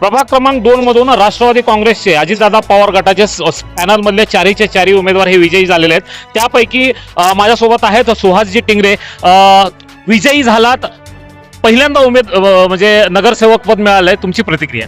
प्रभाग क्रमांक दोन मधून राष्ट्रवादी काँग्रेसचे अजितदादा पवार गटाचे पॅनलमधले चारीचे चारी उमेदवार हे विजयी झालेले आहेत. त्यापैकी माझ्यासोबत आहेत सुहासजी टिंगरे. विजयी झालात. पहिल्यांदा उमेद म्हणजे नगरसेवक पद मिळालंय. तुमची प्रतिक्रिया?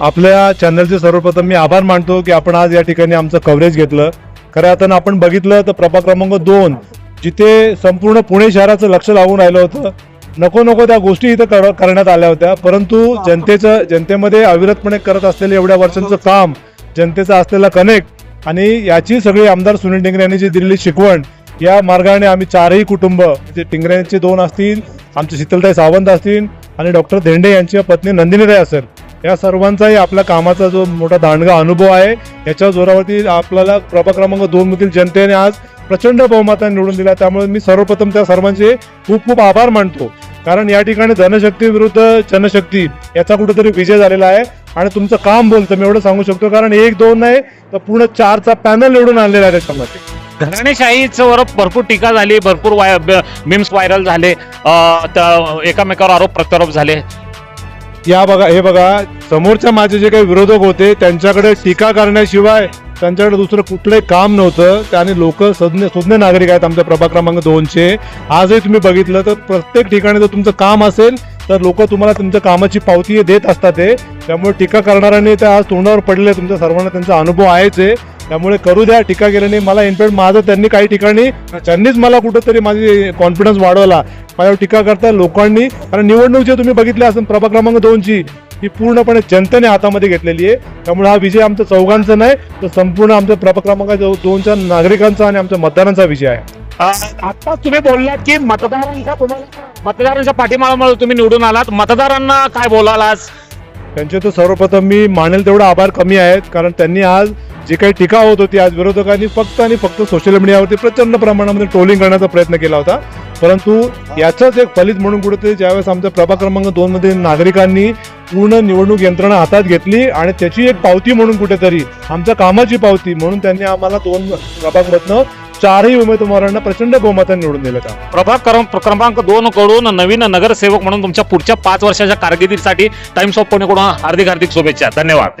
आपल्या चॅनलचे सर्वप्रथम मी आभार मानतो की आपण आज या ठिकाणी आमचं कव्हरेज घेतलं. खऱ्या अर्थानं आपण बघितलं तर प्रभाग क्रमांक दोन जिथे संपूर्ण पुणे शहराचं लक्ष लागून राहिलं होतं. नको नको त्या गोष्टी इथं कर- करण्यात आल्या होत्या. परंतु जनतेचं जनतेमध्ये अविरतपणे करत असलेलं एवढ्या वर्षांचं काम जनतेचा असलेला कनेक्ट आणि याची सगळी आमदार सुनील टिंगरे यांनी जी दिलेली शिकवण या मार्गाने आम्ही चारही कुटुंब म्हणजे टिंगऱ्यांचे दोन असतील आमचे शीतलताई सावंत असतील आणि डॉक्टर धेंडे यांची पत्नी नंदिनीताई असेल. या सर्वांचाही आपल्या कामाचा जो मोठा दांडगा अनुभव आहे याच्या जोरावरती आपल्याला प्रभाग क्रमांक दोन मधील जनतेने आज प्रचंड बहुमताने निवडून दिला. त्यामुळे मी सर्वप्रथम त्या सर्वांचे खूप खूप आभार मानतो. कारण या ठिकाणी धनशक्ती विरुद्ध जनशक्ती याचा कुठेतरी विजय झालेला आहे. आणि तुमचं काम बोलतं मी एवढं सांगू शकतो. कारण एक दोन नाही तर पूर्ण चारचा पॅनल निवडून आणलेला आहे त्याच्यामध्ये. घराणेशाहीचं वर भरपूर टीका झाली भरपूर वाय मिम्स व्हायरल झाले. एकामेकावर आरोप प्रत्यारोप झाले. या बघा हे बघा समोरच्या माझे जे काही विरोधक होते त्यांच्याकडे टीका करण्याशिवाय त्यांच्याकडे दुसरं कुठलंही काम नव्हतं. त्याने लोक सज्ञ सुज्ञ नागरिक आहेत आमच्या प्रभाग क्रमांक दोनचे. आजही तुम्ही बघितलं तर प्रत्येक ठिकाणी जर तुमचं काम असेल तर लोक तुम्हाला तुमच्या कामाची पावती देत असतात ते त्यामुळे टीका करणाऱ्यांनी ते आज तोंडावर पडले तुमच्या सर्वांना त्यांचा अनुभव आहेच आहे त्यामुळे करू द्या टीका केल्याने. मला इनफॅक्ट माझं त्यांनी काही ठिकाणी त्यांनीच मला कुठंतरी माझी कॉन्फिडन्स वाढवला. माझ्यावर टीका करता लोकांनी कारण निवडणूक जे तुम्ही बघितली असेल प्रभाग क्रमांक दोनची ही पूर्णपणे जनतेने हातामध्ये घेतलेली आहे. त्यामुळे हा विजय आमचा चौघांचा नाही तर संपूर्ण आमच्या प्रभाग क्रमांक दोनच्या नागरिकांचा आणि आमच्या मतदारांचा विजय आहे. आता तुम्ही बोललात की मतदारांच्या तुम्हाला मतदारांच्या पाठीमागामुळे तुम्ही निवडून आलात. मतदारांना काय बोलाल आज? त्यांचे तर सर्वप्रथम मी मानेल तेवढा आभार कमी आहेत कारण त्यांनी आज जी काही टीका होत होती आज विरोधकांनी फक्त आणि फक्त सोशल मीडियावरती प्रचंड प्रमाणामध्ये ट्रोलिंग करण्याचा प्रयत्न केला होता. परंतु याचंच एक फलित म्हणून कुठेतरी ज्यावेळेस आमच्या प्रभाग क्रमांक दोन मध्ये नागरिकांनी पूर्ण निवडणूक यंत्रणा हातात घेतली आणि त्याची एक पावती म्हणून कुठेतरी आमच्या कामाची पावती म्हणून त्यांनी आम्हाला दोन प्रभागमधनं चारही उमेदवारांना प्रचंड बहुमताने निवडून दिलं का प्रभाग क्रम- क्रमांक दोन कडून नवीन नगरसेवक म्हणून तुमच्या पुढच्या पाच वर्षाच्या कारकिर्दीसाठी टाइम्स ऑफ पुणेकडून हार्दिक हार्दिक शुभेच्छा. धन्यवाद.